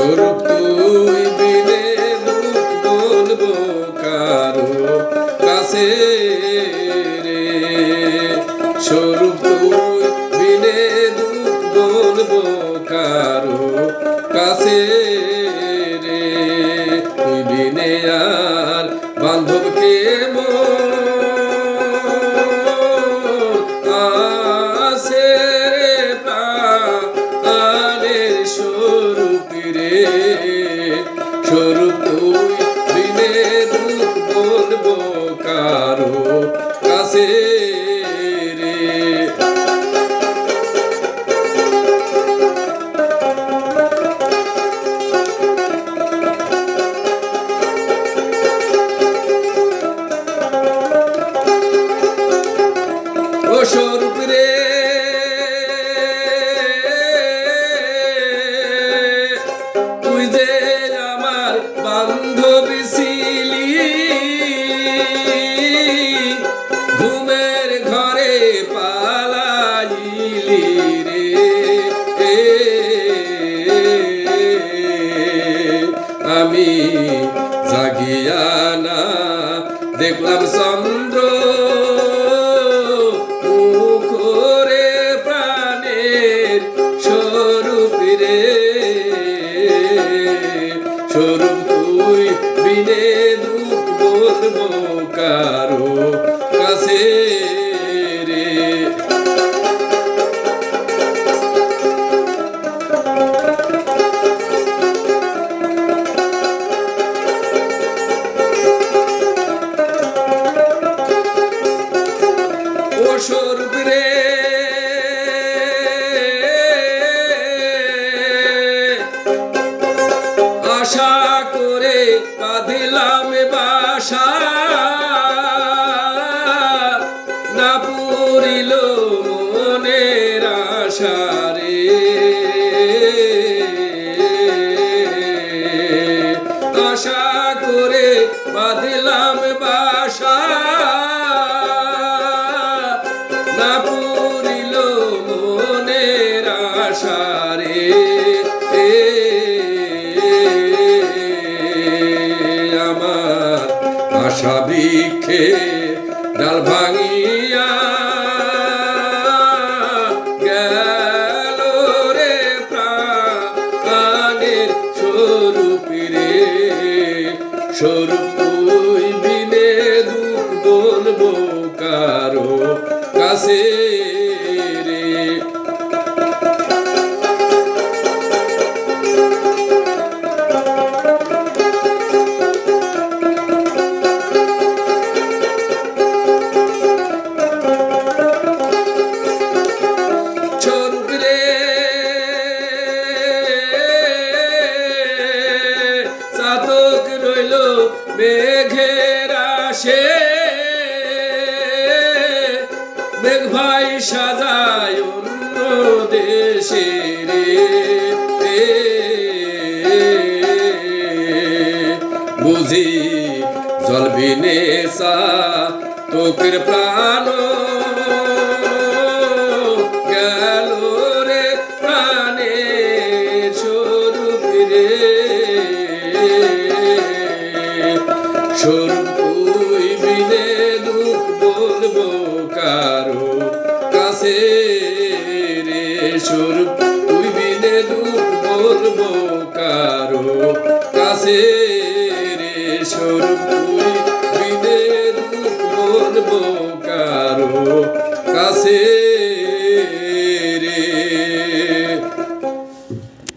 স্বরূপ বিনে দুঃখ বলব কারও কাছে রে। স্বরূপ তুই বিনে দুঃখ বলব কারও রে। বিনে আর বান্ধবকে মোর স্বরূপ তুই বিনে দুঃখ বলব কারও কাছে স্বরূপ রে। বান্ধবী ছিলি ঘুমের ঘরে আমি দেখলাম চন্দ্র বিনে দুঃখ বলব কারও কাছে রে। ও স্বরূপ রে। আশা বাঁধিলাম বাসা। না পুরিল মনের আশা। আশা বৃক্ষে ডাল ভাঙিয়া স্বরূপ রে বিনে দুঃখ বলব কারও কাছে মেঘের আসে মেঘ ভাই সাজায় অন্য দেশে রে। বুঝি জল বিনে সা তোকের প্রাণ রে তুই বিনে দুঃখ বলব কারও কাছে রে তুই